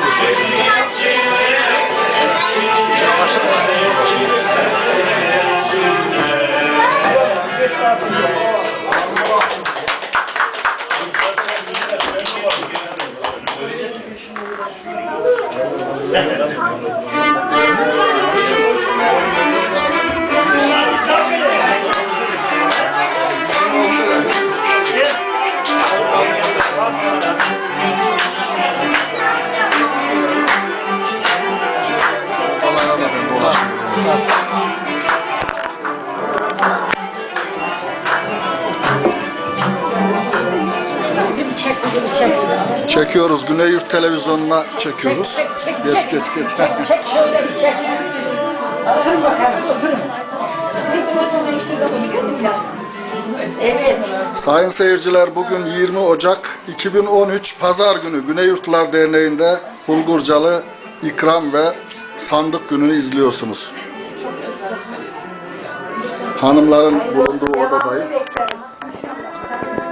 göstersin de de Çekiyoruz. Güneyyurt televizyonuna çekiyoruz. Çek, çek, çek, Geç çek. geç geç. Çek, çek şöyle bir çek. Oturun bakalım, oturun. Evet. Sayın seyirciler bugün 20 Ocak 2013 Pazar günü Güneyyurtlar Derneği'nde Bulgurcalı ikram ve sandık gününü izliyorsunuz. Hanımların bulunduğu odadayız.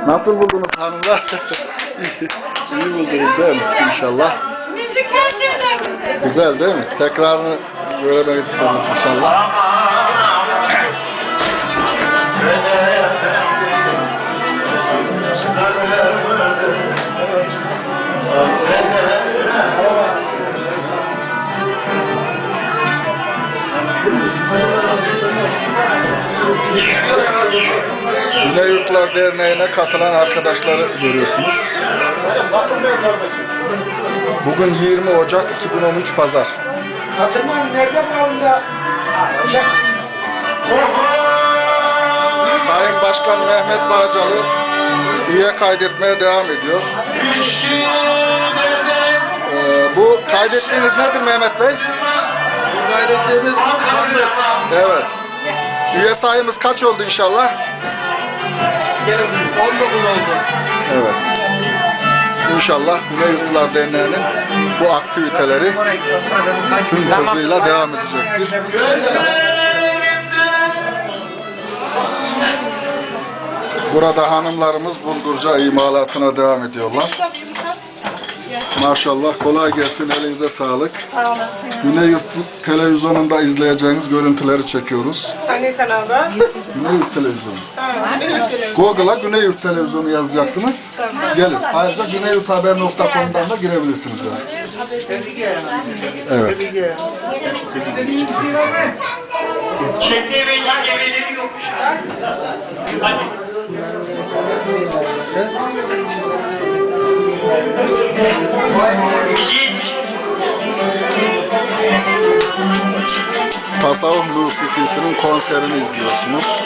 Nasıl buldunuz hanımlar? İyi buldunuz değil mi inşallah? Müzik her şeyden güzel. Güzel değil mi? Tekrarını görmek isteriz inşallah. Güneyyurtlar Derneği'ne katılan arkadaşları görüyorsunuz. Bugün 20 Ocak 2013 Pazar. Katılman nerede bulalım da çeksin. Sayın Başkan Mehmet Bağcalı üye kaydetmeye devam ediyor. Ee, bu kaydettiğiniz nedir Mehmet Bey? Bu kaydettiğimiz sandık. Evet. Üye sayımız kaç oldu inşallah? 19 oldu. Evet. İnşallah Güneyyurtlar Derneği'nin bu aktiviteleri tüm hızıyla devam edecektir. Burada hanımlarımız bulgurca imalatına devam ediyorlar. Maşallah kolay gelsin elinize sağlık. Sağ olasın. Güneyyurt televizyonunda izleyeceğiniz görüntüleri çekiyoruz. Hangi kanalda? Güneyyurt televizyonu. Google'a Güneyyurt televizyonu yazacaksınız. Gelin. Ayrıca güneyyurthaber.com'dan da girebilirsiniz yani. Evet. Çekte ve yokmuş. Hadi. Tasavvuf musikisinin konserini izliyorsunuz.